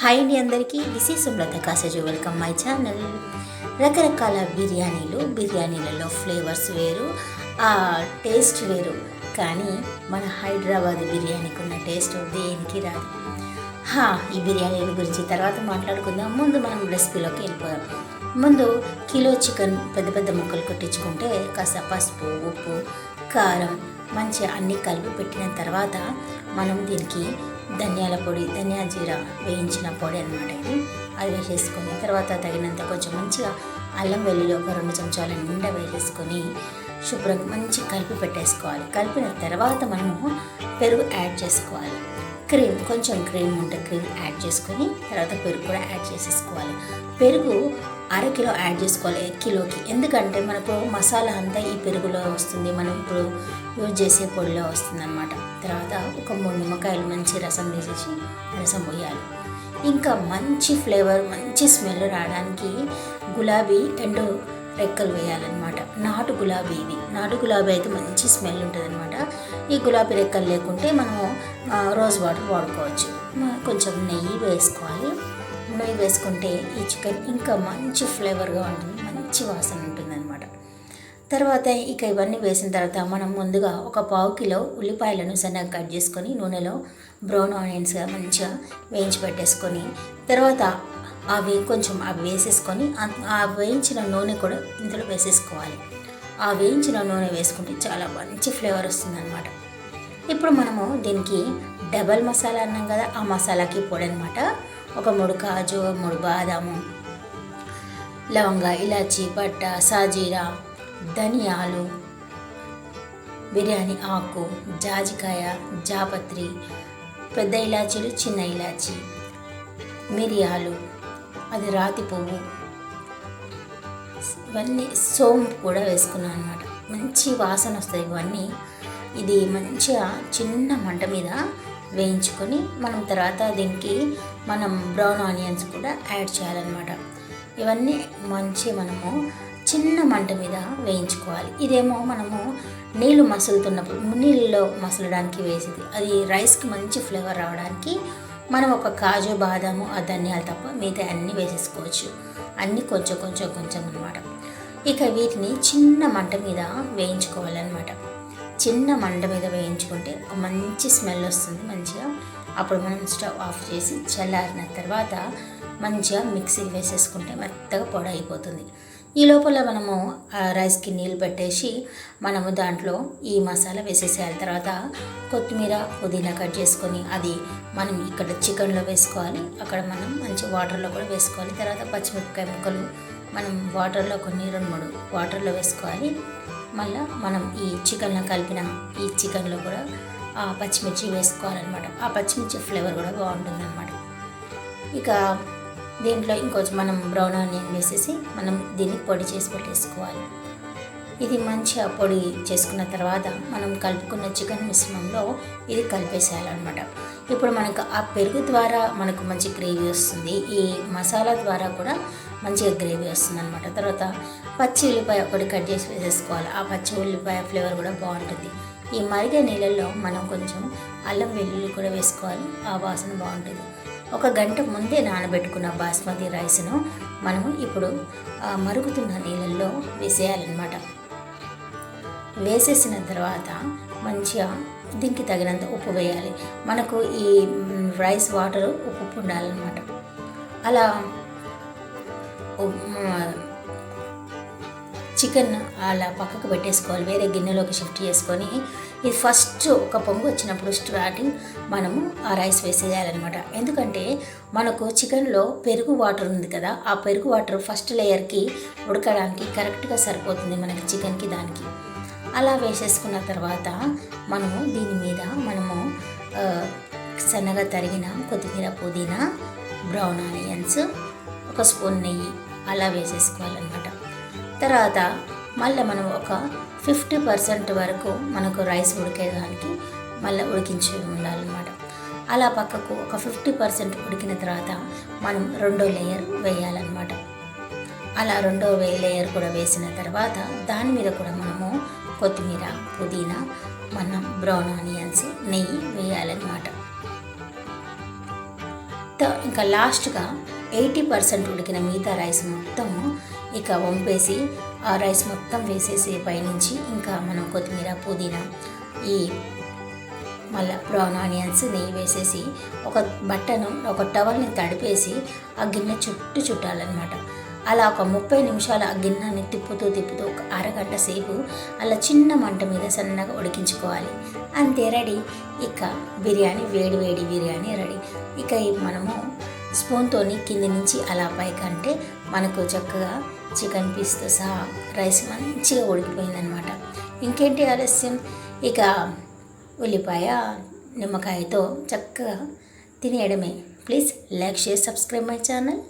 Hi అండి అందరికీ. This is సుమ్లత కాసేజు వెల్కమ్ మై ఛానల్ రకరకాల బిర్యానీలు బిర్యానీలలో ఫ్లేవర్స్ వేరు ఆ టేస్ట్ వేరు. కానీ మన హైదరాబాద్ బిర్యానీకి ఉన్న టేస్ట్ దేనికి రాదు. హా ఈ బిర్యానీల గురించి తర్వాత మాట్లాడుకుందాం. ముందు మనం రెసిపీలోకి వెళ్ళిపోదాం. ముందు కిలో చికెన్ పెద్ద పెద్ద ముక్కలు కొట్టించుకుంటే కాస్త పసుపు ఉప్పు కారం మంచిగా అన్ని కలిపి పెట్టిన తర్వాత మనం దీనికి ధనియాల పొడి ధనియా జీర వేయించిన పొడి అనమాట ఇది. అది వేసేసుకొని తర్వాత తగినంత కొంచెం మంచిగా అల్లం వెల్లుల్లి ఒక రెండు చెంచాల నిండా వేసేసుకొని శుభ్రంగా మంచి కలిపి పెట్టేసుకోవాలి. కలిపిన తర్వాత మనము పెరుగు యాడ్ చేసుకోవాలి. క్రీమ్ కొంచెం క్రీమ్ ఉంటే క్రీమ్ యాడ్ చేసుకొని తర్వాత పెరుగు కూడా యాడ్ చేసేసుకోవాలి. పెరుగు అర కిలో యాడ్ చేసుకోవాలి కిలోకి. ఎందుకంటే మనకు మసాలా అంతా ఈ పెరుగులో వస్తుంది మనం ఇప్పుడు యూజ్ చేసే పొడిలో వస్తుంది అనమాట తర్వాత ఒక మూడు నిమ్మకాయలు మంచి రసం తీసేసి రసం పోయాలి. ఇంకా మంచి ఫ్లేవర్ మంచి స్మెల్ రావడానికి గులాబీ రెండు రెక్కలు వేయాలన్నమాట. నాటు గులాబీ ఇది నాటు గులాబీ అయితే మంచి స్మెల్ ఉంటుంది అనమాట ఈ గులాబీ రెక్కలు లేకుంటే మనము రోజ్ వాటర్ వాడుకోవచ్చు. కొంచెం నెయ్యి వేసుకోవాలి. నెయ్యి వేసుకుంటే ఈ చికెన్ ఇంకా మంచి ఫ్లేవర్గా ఉంటుంది మంచి వాసన ఉంటుందన్నమాట. తర్వాత ఇక ఇవన్నీ వేసిన తర్వాత మనం ముందుగా ఒక పావు కిలో ఉల్లిపాయలను సన్నగా కట్ చేసుకొని నూనెలో బ్రౌన్ ఆనియన్స్గా మంచిగా వేయించి పెట్టేసుకొని తర్వాత అవి కొంచెం అవి వేసేసుకొని ఆ వేయించిన నూనె కూడా ఇందులో వేసేసుకోవాలి. ఆ వేయించిన నూనె వేసుకుంటే చాలా మంచి ఫ్లేవర్ వస్తుంది అనమాట ఇప్పుడు మనము దీనికి డబల్ మసాలా అన్నాం కదా ఆ మసాలాకి పొడి అనమాట ఒక మూడు కాజు మూడు బాదాము లవంగ ఇలాచి పట్ట సాజీరా ధనియాలు బిర్యానీ ఆకు జాజికాయ జాపత్రి పెద్ద ఇలాచీలు చిన్న ఇలాచి మిరియాలు అది రాతి పువ్వు ఇవన్నీ సోంపు కూడా వేసుకున్నాను అనమాట మంచి వాసన వస్తాయి ఇవన్నీ. ఇది మంచిగా చిన్న మంట మీద వేయించుకొని మనం తర్వాత దీనికి మనం బ్రౌన్ ఆనియన్స్ కూడా యాడ్ చేయాలన్నమాట. ఇవన్నీ మంచి మనము చిన్న మంట మీద వేయించుకోవాలి. ఇదేమో మనము నీళ్ళు మసులుతున్నప్పుడు నీళ్ళలో మసలడానికి వేసేది. అది రైస్కి మంచి ఫ్లేవర్ రావడానికి మనం ఒక కాజు బాదాము ఆ ధనియాలు తప్ప మిగతా అన్నీ వేసేసుకోవచ్చు. అన్నీ కొంచెం కొంచెం కొంచెం అనమాట ఇక వీటిని చిన్న మంట మీద వేయించుకోవాలన్నమాట. చిన్న మంట మీద వేయించుకుంటే ఒక మంచి స్మెల్ వస్తుంది మంచిగా. అప్పుడు మనం స్టవ్ ఆఫ్ చేసి చల్లారిన తర్వాత మంచిగా మిక్సీకి వేసేసుకుంటే మెత్తగా పొడి అయిపోతుంది ఈ లోపల మనము ఆ రైస్కి నీళ్ళు పెట్టేసి మనము దాంట్లో ఈ మసాలా వేసేసేయాలి తర్వాత కొత్తిమీర పుదీనా కట్ చేసుకొని అది మనం ఇక్కడ చికెన్లో వేసుకోవాలి. అక్కడ మనం మంచి వాటర్లో కూడా వేసుకోవాలి. తర్వాత పచ్చిమిరపకాయ ముక్కలు మనం వాటర్లో కొన్ని రెండు మూడు వాటర్లో వేసుకోవాలి. మళ్ళీ మనం ఈ చికెన్లో కలిపిన ఈ చికెన్లో కూడా ఆ పచ్చిమిర్చి వేసుకోవాలన్నమాట. ఆ పచ్చిమిర్చి ఫ్లేవర్ కూడా బాగుంటుంది ఇక దీంట్లో ఇంకొంచెం మనం బ్రౌన్ ఆనియన్ వేసేసి మనం దీన్ని పొడి చేసి పెట్టేసుకోవాలి. ఇది మంచిగా పొడి చేసుకున్న తర్వాత మనం కలుపుకున్న చికెన్ మిశ్రమంలో ఇది కలిపేసేయాలన్నమాట. ఇప్పుడు మనకు ఆ పెరుగు ద్వారా మనకు మంచి గ్రేవీ వస్తుంది. ఈ మసాలా ద్వారా కూడా మంచిగా గ్రేవీ వస్తుంది అనమాట తర్వాత పచ్చి ఉల్లిపాయ ఒకటి కట్ చేసి వేసేసుకోవాలి. ఆ పచ్చి ఉల్లిపాయ ఫ్లేవర్ కూడా బాగుంటుంది. ఈ మరిగే నీళ్ళల్లో మనం కొంచెం అల్లం వెల్లుల్లి కూడా వేసుకోవాలి. ఆ వాసన బాగుంటుంది. ఒక గంట ముందే నానబెట్టుకున్న బాస్మతి రైస్ను మనము ఇప్పుడు మరుగుతున్న నీళ్ళల్లో వేసేయాలన్నమాట. వేసేసిన తర్వాత మంచిగా దీనికి తగినంత ఉప్పు వేయాలి. మనకు ఈ రైస్ వాటర్ ఉప్పు ఉండాలన్నమాట. అలా చికెన్ అలా పక్కకు పెట్టేసుకోవాలి. వేరే గిన్నెలోకి షిఫ్ట్ చేసుకొని ఇది ఫస్ట్ ఒక పొంగు వచ్చినప్పుడు స్టార్టింగ్ మనము ఆ రైస్ వేసేయాలన్నమాట. ఎందుకంటే మనకు చికెన్లో పెరుగు వాటర్ ఉంది కదా ఆ పెరుగు వాటర్ ఫస్ట్ లేయర్కి ఉడకడానికి కరెక్ట్గా సరిపోతుంది మనకి చికెన్కి దానికి. అలా వేసేసుకున్న తర్వాత మనము దీని మీద మనము సన్నగా తరిగిన కొత్తిమీర పుదీనా బ్రౌన్ ఆనియన్స్ ఒక స్పూన్ నెయ్యి అలా వేసేసుకోవాలన్నమాట. తర్వాత మళ్ళీ మనం ఒక ఫిఫ్టీ పర్సెంట్ వరకు మనకు రైస్ ఉడికేదానికి మళ్ళీ ఉడికించి ఉండాలన్నమాట. అలా పక్కకు ఒక ఫిఫ్టీ పర్సెంట్ ఉడికిన తర్వాత మనం రెండో లేయర్ వేయాలన్నమాట. అలా రెండో వే లేయర్ కూడా వేసిన తర్వాత దాని మీద కూడా మనము కొత్తిమీర పుదీనా మనం బ్రౌన్ ఆనియన్స్ నెయ్యి వేయాలన్నమాట. ఇంకా లాస్ట్గా ఎయిటీ పర్సెంట్ ఉడికిన మిగతా రైస్ మొత్తం ఇక వంపేసి ఆ రైస్ మొత్తం వేసేసి పైనుంచి ఇంకా మనం కొత్తిమీర పుదీనా ఈ మళ్ళీ బ్రౌన్ ఆనియన్స్ నెయ్యి వేసేసి ఒక బట్టను ఒక టవల్ని తడిపేసి ఆ గిన్నె చుట్టూ చుట్టాలన్నమాట. అలా ఒక ముప్పై నిమిషాలు ఆ గిన్నెని తిప్పుతూ తిప్పుతూ ఒక అరగంట సేపు అలా చిన్న మంట మీద సన్నగా ఉడికించుకోవాలి. అంతే రెడీ. ఇక బిర్యానీ వేడి వేడి బిర్యానీ రెడీ. ఇక మనము స్పూన్తోని కింది నుంచి అలా పైకంటే మనకు చక్కగా చికెన్ పీస్తో సహా రైస్ మంచిగా ఉడికిపోయిందనమాట ఇంకేంటి ఆలస్యం? ఇక ఉల్లిపాయ నిమ్మకాయతో చక్కగా తినేయడమే. Please like share subscribe my channel.